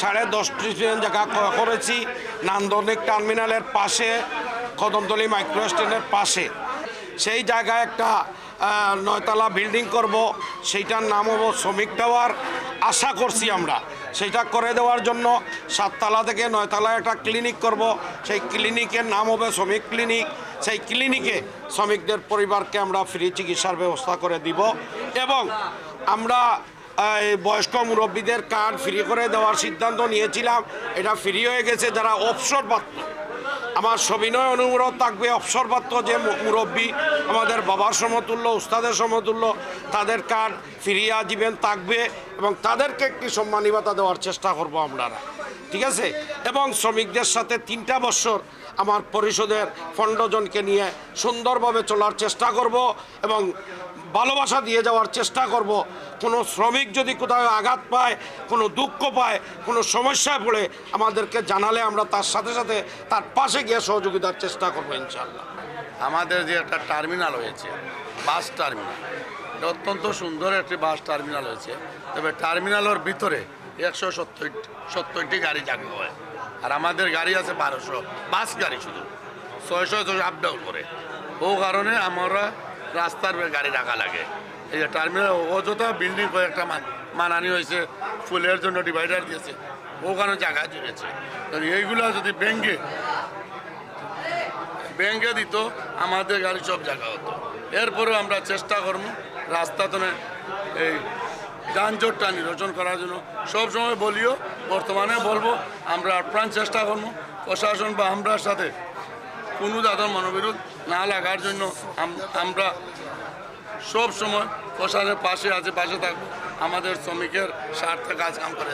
সাড়ে দশটি ট্রেন জায়গা করেছি। নান্দনিক টার্মিনালের পাশে, কদমতলি মাইক্রো স্ট্যান্ডের পাশে। সেই জায়গায় একটা নয়তলা বিল্ডিং করব। সেইটার নাম হব শ্রমিক টাওয়ার। আশা করছি আমরা। সেটা করে দেওয়ার জন্য সাততলা থেকে নয়তলায় একটা ক্লিনিক করব। সেই ক্লিনিকের নাম হবে শ্রমিক ক্লিনিক। সেই ক্লিনিকে শ্রমিকদের পরিবারকে আমরা ফ্রি চিকিৎসার ব্যবস্থা করে দিব। এবং আমরা বয়স্ক মুরব্বীদের কার্ড ফ্রি করে দেওয়ার সিদ্ধান্ত নিয়েছিলাম। এটা ফ্রি হয়ে গেছে, যারা অবসর প্রাপ্ত আমার সবিনয় অনুরোধ থাকবে অবসরপ্রাপ্ত যে মুরব্বী, আমাদের বাবার সমতুল্য, উস্তাদের সমতুল্য, তাদের কার্ড ফিরিয়ে আজীবন থাকবে এবং তাদেরকে একটি সম্মানী ভাতা দেওয়ার চেষ্টা করব আমরা। ঠিক আছে? এবং শ্রমিকদের সাথে তিনটা বছর আমার পরিষদের ফন্ডজনকে নিয়ে সুন্দরভাবে চলার চেষ্টা করব এবং ভালোবাসা দিয়ে যাওয়ার চেষ্টা করব। কোনো শ্রমিক যদি কোথাও আঘাত পায়, কোনো দুঃখ পায়, কোনো সমস্যায় পড়ে, আমাদেরকে জানালে আমরা তার সাথে সাথে তার পাশে গিয়ে সহযোগিতার চেষ্টা করব ইনশাল্লাহ আমাদের যে একটা টার্মিনাল হয়েছে, বাস টার্মিনাল অত্যন্ত সুন্দর একটি বাস টার্মিনাল হয়েছে। তবে টার্মিনালের ভিতরে একশো সত্তর, সত্তরটি গাড়ি জায়গা হয়। আর আমাদের গাড়ি আছে বারোশো, বাস গাড়ি শুধু, ছয়শো ছয়শো আপ ডাউন করে। ও কারণে আমরা রাস্তার গাড়ি রাখা লাগে। এই যে টার্মিনাল অযথা বিল্ডিং কয়েকটা মান- মানানি হয়েছে, ফুলের জন্য ডিভাইডার দিয়েছে ওখানে জায়গা জুড়েছে এইগুলো যদি ব্যাঙ্কে ব্যাংকে দিত, আমাদের গাড়ি সব জায়গা হতো। এরপরেও আমরা চেষ্টা করব, রাস্তা তো এই যানজটটা নিরসন করার জন্য। সবসময় বলিও বর্তমানে বলব, আমরা আপ্রাণ চেষ্টা করব, প্রশাসন বা আমরার সাথে কোনো দাদার মনোবিরোধ না লাগার জন্য আমরা সব সময় প্রশাসনের পাশে আছে, পাশে থাকব। আমাদের শ্রমিকের স্বার্থে কাজ কাম করে।